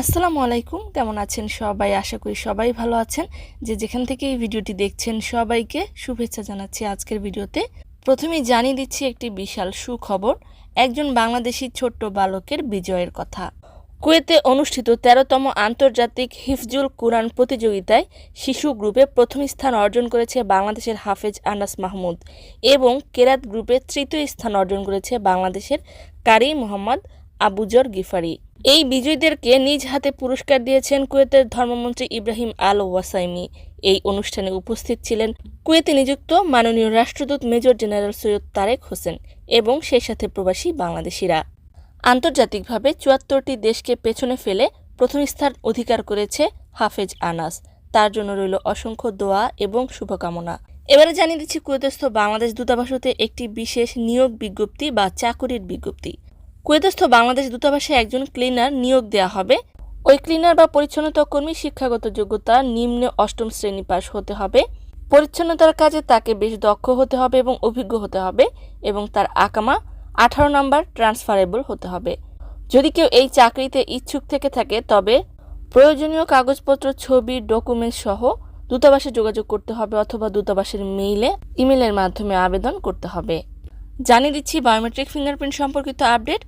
আসসালামু আলাইকুম। কেমন আছেন সবাই? আশা করি সবাই ভালো আছেন। যে যেখান থেকে এই ভিডিওটি দেখছেন সবাইকে শুভেচ্ছা জানাচ্ছি আজকের ভিডিওতে। প্রথমেই জানিয়ে দিচ্ছি একটি বিশাল সুখবর, একজন বাংলাদেশি ছোট্ট বালকের বিজয়ের কথা। কুয়েতে অনুষ্ঠিত তেরোতম আন্তর্জাতিক হিফজুল কুরআন প্রতিযোগিতায় শিশু গ্রুপে প্রথম স্থান অর্জন করেছে বাংলাদেশের হাফেজ আনাস মাহমুদ এবং কেরাত গ্রুপে তৃতীয় স্থান অর্জন করেছে বাংলাদেশের কারি মোহাম্মদ আবুজর গিফারি। এই বিজয়ীদেরকে নিজ হাতে পুরস্কার দিয়েছেন কুয়েতের ধর্মমন্ত্রী ইব্রাহিম আল ওয়াসাইমি। এই অনুষ্ঠানে উপস্থিত ছিলেন কুয়েতে নিযুক্ত মাননীয় রাষ্ট্রদূত মেজর জেনারেল সৈয়দ তারেক হোসেন এবং সেই সাথে প্রবাসী বাংলাদেশিরা। আন্তর্জাতিকভাবে চুয়াত্তরটি দেশকে পেছনে ফেলে প্রথম স্থান অধিকার করেছে হাফেজ আনাস। তার জন্য রইল অসংখ্য দোয়া এবং শুভকামনা। এবারে জানিয়ে দিচ্ছি কুয়েতস্থ বাংলাদেশ দূতাবাস হতে একটি বিশেষ নিয়োগ বিজ্ঞপ্তি বা চাকুরির বিজ্ঞপ্তি। কুয়েতস্থ বাংলাদেশ দূতাবাসে একজন ক্লিনার নিয়োগ দেওয়া হবে। ওই ক্লিনার বা পরিচ্ছন্নতা কর্মী শিক্ষাগত যোগ্যতা নিম্নে অষ্টম শ্রেণি পাশ হতে হবে। পরিচ্ছন্নতার কাজে তাকে বেশ দক্ষ হতে হবে এবং অভিজ্ঞ হতে হবে এবং তার আকামা আঠারো নাম্বার ট্রান্সফারেবল হতে হবে। যদি কেউ এই চাকরিতে ইচ্ছুক থেকে থাকে, তবে প্রয়োজনীয় কাগজপত্র, ছবি ডকুমেন্টস সহ দূতাবাসে যোগাযোগ করতে হবে অথবা দূতাবাসের মেইলে ইমেলের মাধ্যমে আবেদন করতে হবে। জানিয়ে দিচ্ছি বায়োমেট্রিক ফিঙ্গারপ্রিন্ট সম্পর্কিত আপডেট।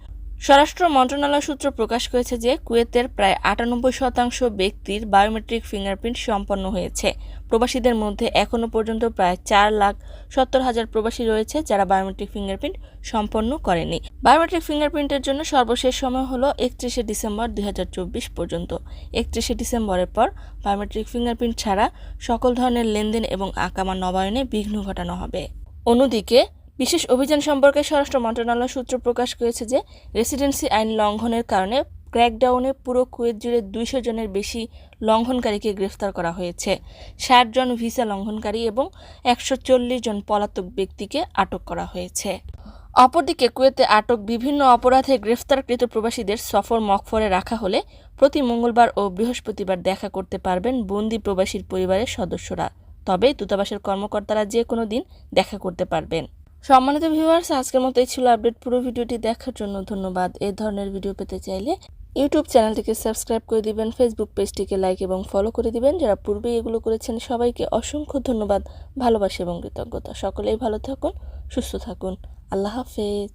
স্বরাষ্ট্র মন্ত্রণালয় সূত্র প্রকাশ করেছে যে কুয়েতের প্রায় আটানব্বই শতাংশ ব্যক্তির বায়োমেট্রিক ফিঙ্গারপ্রিন্ট সম্পন্ন হয়েছে। প্রবাসীদের মধ্যে এখনও পর্যন্ত প্রায় চার লাখ সত্তর হাজার প্রবাসী রয়েছে যারা বায়োমেট্রিক ফিঙ্গারপ্রিন্ট সম্পন্ন করেনি। বায়োমেট্রিক ফিঙ্গারপ্রিন্টের জন্য সর্বশেষ সময় হলো একত্রিশে ডিসেম্বর দুই হাজার চব্বিশ পর্যন্ত। একত্রিশে ডিসেম্বরের পর বায়োমেট্রিক ফিঙ্গারপ্রিন্ট ছাড়া সকল ধরনের লেনদেন এবং আকামা নবায়নে বিঘ্ন ঘটানো হবে। অন্যদিকে বিশেষ অভিযান সম্পর্কে স্বরাষ্ট্র মন্ত্রণালয় সূত্র প্রকাশ করেছে যে, রেসিডেন্সি আইন লঙ্ঘনের কারণে ক্র্যাকডাউনে পুরো কুয়েত জুড়ে দুইশো জনের বেশি লঙ্ঘনকারীকে গ্রেফতার করা হয়েছে। ষাট জন ভিসা লঙ্ঘনকারী এবং একশো চল্লিশ জন পলাতক ব্যক্তিকে আটক করা হয়েছে। অপরদিকে কুয়েতে আটক বিভিন্ন অপরাধে গ্রেফতারকৃত প্রবাসীদের সফর মকফরে রাখা হলে প্রতি মঙ্গলবার ও বৃহস্পতিবার দেখা করতে পারবেন বন্দি প্রবাসীর পরিবারের সদস্যরা। তবে দূতাবাসের কর্মকর্তারা যে কোনো দিন দেখা করতে পারবেন। সম্মানিত ভিউয়ার্স আজকের মতো এই ছিল আপডেট পুরো ভিডিওটি দেখার জন্য ধন্যবাদ। এই ধরনের ভিডিও পেতে চাইলে ইউটিউব চ্যানেলটিকে সাবস্ক্রাইব করে দিবেন ফেসবুক পেজটিকে লাইক এবং ফলো করে দিবেন। যারা পূর্বেই এগুলো করেছেন, সবাইকে অসংখ্য ধন্যবাদ, ভালোবাসা এবং কৃতজ্ঞতা। সকলেই ভালো থাকুন, সুস্থ থাকুন। আল্লাহ হাফেজ।